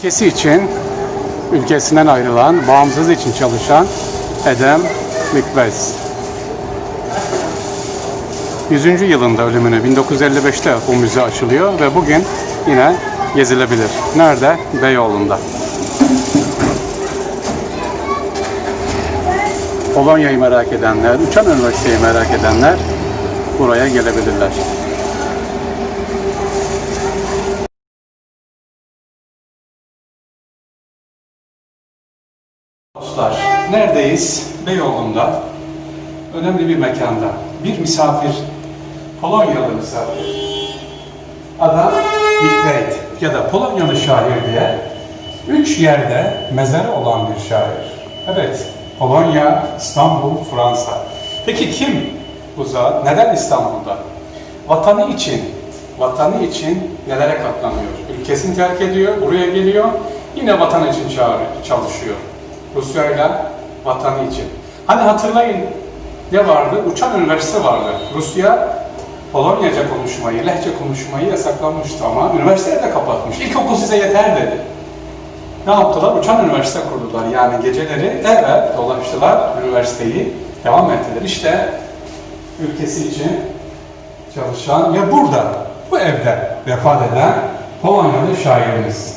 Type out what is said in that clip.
Ülkesi için, ülkesinden ayrılan, bağımsız için çalışan Edem Mükbez. 100. yılında ölümünü 1955'te bu müze açılıyor ve bugün yine gezilebilir. Nerede? Beyoğlu'nda. Polonya'yı merak edenler, Uçan Üniversiteyi merak edenler buraya gelebilirler. Dostlar, neredeyiz? Beyoğlu'nda. Önemli bir mekanda. Bir misafir, Polonyalı misafir. Adam Wittweit ya da Polonyalı şair diye üç yerde mezarı olan bir şair. Evet, Polonya, İstanbul, Fransa. Peki kim bu zat? Neden İstanbul'da? Vatanı için, vatanı için nelere katlanıyor? Ülkesini terk ediyor, buraya geliyor, yine vatan için çağırıyor, çalışıyor. Rusya'yla vatanı için. Hani hatırlayın ne vardı? Uçan üniversite vardı. Rusya Polonyaca konuşmayı, lehçe konuşmayı yasaklamıştı ama üniversiteyi de kapatmış. İlkokul size yeter dedi. Ne yaptılar? Uçan üniversite kurdular. Yani geceleri evet dolaştılar üniversiteyi devam ettiler. İşte ülkesi için çalışan ve burada bu evde vefat eden Polonyalı şairimiz.